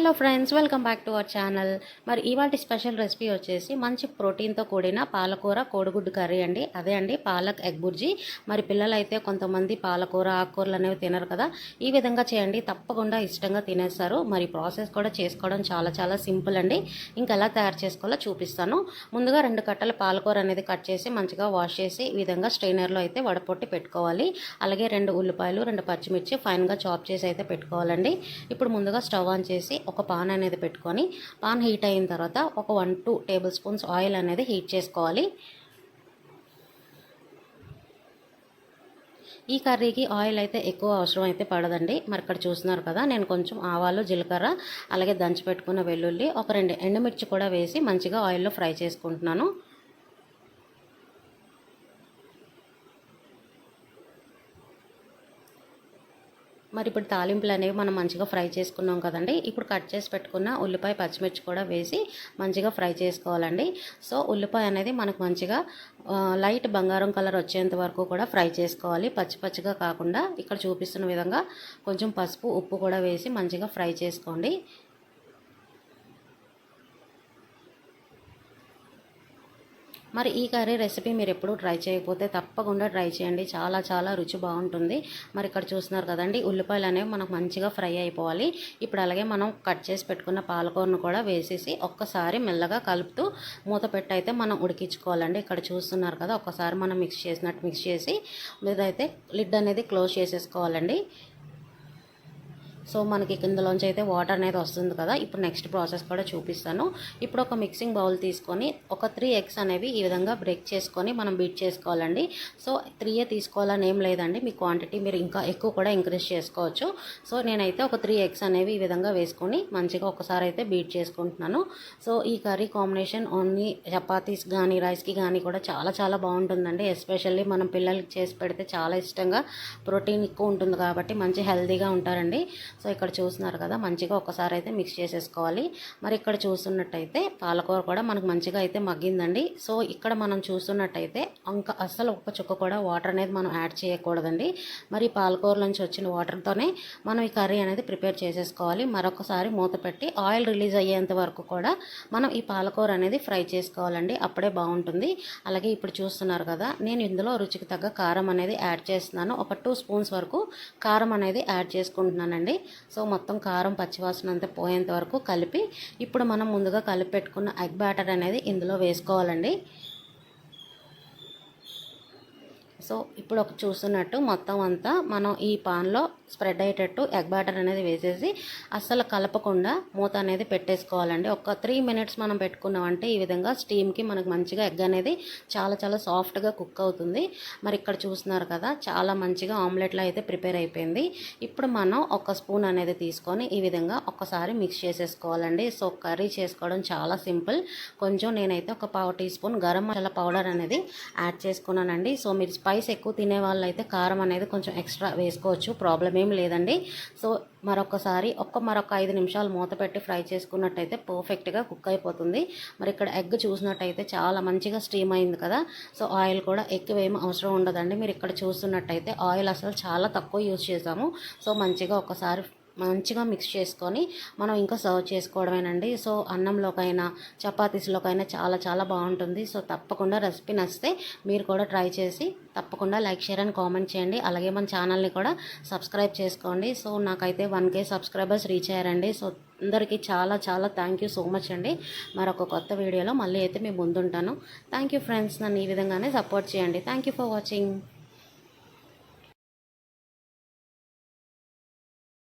Hello friends welcome back to our channel. మరి ఇవాటి special recipe వచ్చేసి మంచి ప్రోటీన్తో కూడిన పాలకూర కోడిగుడ్డు కర్రీ అండి. అదే అండి పాలక్ ఎగ్ బుర్జీ. మరి పిల్లలైతే కొంతమంది పాలకూర ఆకుకూరలు అనేవి తినరు కదా. ఈ విధంగా చేయండి తప్పకుండా ఇష్టంగా తినేస్తారు. మరి ప్రాసెస్ కూడా చేసుకోవడం చాలా చాలా సింపుల్ అండి. ఇంకా ఎలా తయారు చేసుకోవాలో చూపిస్తాను. ముందుగా రెండు కట్టల పాలకూర అనేది కట్ చేసి మంచిగా వాష్ చేసి ఈ విధంగా స్ట్రైనర్లో అయితే వడపొట్టి పెట్టుకోవాలి. అలాగే రెండు ఉల్లిపాయలు రెండు పచ్చిమిర్చి ఫైన్గా చాప్ చేసి అయితే పెట్టుకోవాలండి. ఇప్పుడు ముందుగా స్టవ్ ఆన్ చేసి ఒక పాన్ అనేది పెట్టుకొని పాన్ హీట్ అయిన తర్వాత ఒక one two table spoons oil అనేది హీట్ చేసుకోవాలి. ఈ కర్రీకి ఆయిల్ అయితే ఎక్కువ అవసరం అయితే పడదండి. మరి ఇక్కడ చూస్తున్నారు కదా నేను కొంచెం ఆవాలు జీలకర్ర అలాగే దంచి పెట్టుకున్న వెల్లుల్లి ఒక రెండు ఎండుమిర్చి కూడా వేసి మంచిగా ఆయిల్లో ఫ్రై చేసుకుంటున్నాను. మరి ఇప్పుడు తాలింపులు అనేవి మనం మంచిగా ఫ్రై చేసుకున్నాం కదండి. ఇప్పుడు కట్ చేసి పెట్టుకున్న ఉల్లిపాయ పచ్చిమిర్చి కూడా వేసి మంచిగా ఫ్రై చేసుకోవాలండి. సో ఉల్లిపాయ అనేది మనకు మంచిగా లైట్ బంగారం కలర్ వచ్చేంత వరకు కూడా ఫ్రై చేసుకోవాలి. పచ్చి పచ్చిగా కాకుండా ఇక్కడ చూపిస్తున్న విధంగా కొంచెం పసుపు ఉప్పు కూడా వేసి మంచిగా ఫ్రై చేసుకోండి. మరి ఈ కర్రీ రెసిపీ మీరు ఎప్పుడు ట్రై చేయకపోతే తప్పకుండా ట్రై చేయండి. చాలా చాలా రుచి బాగుంటుంది. మరి ఇక్కడ చూస్తున్నారు కదండి ఉల్లిపాయలు అనేవి మనకు మంచిగా ఫ్రై అయిపోవాలి. ఇప్పుడు అలాగే మనం కట్ చేసి పెట్టుకున్న పాలకూరను కూడా వేసేసి ఒక్కసారి మెల్లగా కలుపుతూ మూత పెట్టి అయితే మనం ఉడికించుకోవాలండి. ఇక్కడ చూస్తున్నారు కదా ఒక్కసారి మనం మిక్స్ చేసినట్టు మిక్స్ చేసి ఇదైతే లిడ్ అనేది క్లోజ్ చేసేసుకోవాలండి. సో మనకి కిందలోంచి అయితే వాటర్ అనేది వస్తుంది కదా. ఇప్పుడు నెక్స్ట్ ప్రాసెస్ కూడా చూపిస్తాను. ఇప్పుడు ఒక మిక్సింగ్ బౌల్ తీసుకొని ఒక త్రీ ఎగ్స్ అనేవి ఈ విధంగా బ్రేక్ చేసుకొని మనం బీట్ చేసుకోవాలండి. సో త్రీయే తీసుకోవాలని ఏం లేదండి. మీ క్వాంటిటీ మీరు ఇంకా ఎక్కువ కూడా ఇంక్రీజ్ చేసుకోవచ్చు. సో నేనైతే ఒక త్రీ ఎగ్స్ అనేవి ఈ విధంగా వేసుకొని మంచిగా ఒకసారి అయితే బీట్ చేసుకుంటున్నాను. సో ఈ కర్రీ కాంబినేషన్ ఓన్లీ చపాతీస్ కానీ రైస్కి కానీ కూడా చాలా చాలా బాగుంటుందండి. ఎస్పెషల్లీ మనం పిల్లలకి చేసి పెడితే చాలా ఇష్టంగా ప్రోటీన్ ఎక్కువ ఉంటుంది కాబట్టి మంచి హెల్తీగా ఉంటారండి. సో ఇక్కడ చూస్తున్నారు కదా మంచిగా ఒకసారి అయితే మిక్స్ చేసేసుకోవాలి. మరి ఇక్కడ చూస్తున్నట్టయితే పాలకూర కూడా మనకు మంచిగా అయితే మగ్గిందండి. సో ఇక్కడ మనం చూస్తున్నట్టయితే ఇంకా అస్సలు ఒక్క చుక్క కూడా వాటర్ అనేది మనం యాడ్ చేయకూడదండి. మరి పాలకూర నుంచి వచ్చిన వాటర్తోనే మనం ఈ కర్రీ అనేది ప్రిపేర్ చేసేసుకోవాలి. మరొకసారి మూత పెట్టి ఆయిల్ రిలీజ్ అయ్యేంత వరకు కూడా మనం ఈ పాలకూర అనేది ఫ్రై చేసుకోవాలండి. అప్పుడే బాగుంటుంది. అలాగే ఇప్పుడు చూస్తున్నారు కదా నేను ఇందులో రుచికి తగ్గ కారం అనేది యాడ్ చేస్తున్నాను. ఒక టూ స్పూన్స్ వరకు కారం అనేది యాడ్ చేసుకుంటున్నానండి. సో మొత్తం కారం పచ్చివాసన అంతా పోయేంత వరకు కలిపి ఇప్పుడు మనం ముందుగా కలిపి పెట్టుకున్న ఎగ్ బ్యాటర్ అనేది ఇందులో వేసుకోవాలండి. సో ఇప్పుడు ఒక చూస్తున్నట్టు మొత్తం అంతా మనం ఈ పాన్లో స్ప్రెడ్ అయ్యేటట్టు ఎగ్ బ్యాటర్ అనేది వేసేసి అస్సలు కలపకుండా మూత అనేది పెట్టేసుకోవాలండి. ఒక త్రీ మినిట్స్ మనం పెట్టుకున్నామంటే ఈ విధంగా స్టీమ్కి మనకు మంచిగా ఎగ్ అనేది చాలా చాలా సాఫ్ట్గా కుక్ అవుతుంది. మరి ఇక్కడ చూస్తున్నారు కదా చాలా మంచిగా ఆమ్లెట్లో అయితే ప్రిపేర్ అయిపోయింది. ఇప్పుడు మనం ఒక స్పూన్ అనేది తీసుకొని ఈ విధంగా ఒకసారి మిక్స్ చేసేసుకోవాలండి. సో కర్రీ చేసుకోవడం చాలా సింపుల్. కొంచెం నేనైతే ఒక పావు teaspoon garam masala powder అనేది యాడ్ చేసుకున్నానండి. సో మీరు స్పైస్ ఎక్కువ తినే వాళ్ళు అయితే కారం అనేది కొంచెం ఎక్స్ట్రా వేసుకోవచ్చు. ప్రాబ్లం ఏం లేదండి. సో మరొకసారి ఒక్క మరొక ఐదు నిమిషాలు మూత పెట్టి ఫ్రై చేసుకున్నట్టయితే పర్ఫెక్ట్గా కుక్ అయిపోతుంది. మరి ఇక్కడ ఎగ్ చూసినట్టయితే చాలా మంచిగా స్టీమ్ అయింది కదా. సో ఆయిల్ కూడా ఎక్కువ ఏమి అవసరం ఉండదండి. మీరు ఇక్కడ చూస్తున్నట్టయితే ఆయిల్ అసలు చాలా తక్కువ యూజ్ చేసాము సో మంచిగా ఒకసారి మంచిగా మిక్స్ చేసుకొని మనం ఇంకా సర్వ్ చేసుకోవడమేనండి. సో అన్నంలోకైనా చపాతీస్లోకైనా చాలా చాలా బాగుంటుంది. సో తప్పకుండా రెసిపీ నచ్చితే మీరు కూడా ట్రై చేసి తప్పకుండా లైక్ షేర్ అని కామెంట్ చేయండి. అలాగే మన ఛానల్ని కూడా సబ్స్క్రైబ్ చేసుకోండి. సో నాకైతే వన్ కే సబ్స్క్రైబర్స్ రీచ్ అయ్యారండి. సో అందరికీ చాలా చాలా థ్యాంక్ యూ సో మచ్ అండి. మరొక కొత్త వీడియోలో మళ్ళీ అయితే మేము ముందుంటాను. Thank you friends. నన్ను ఈ విధంగానే సపోర్ట్ చేయండి. Thank you for watching.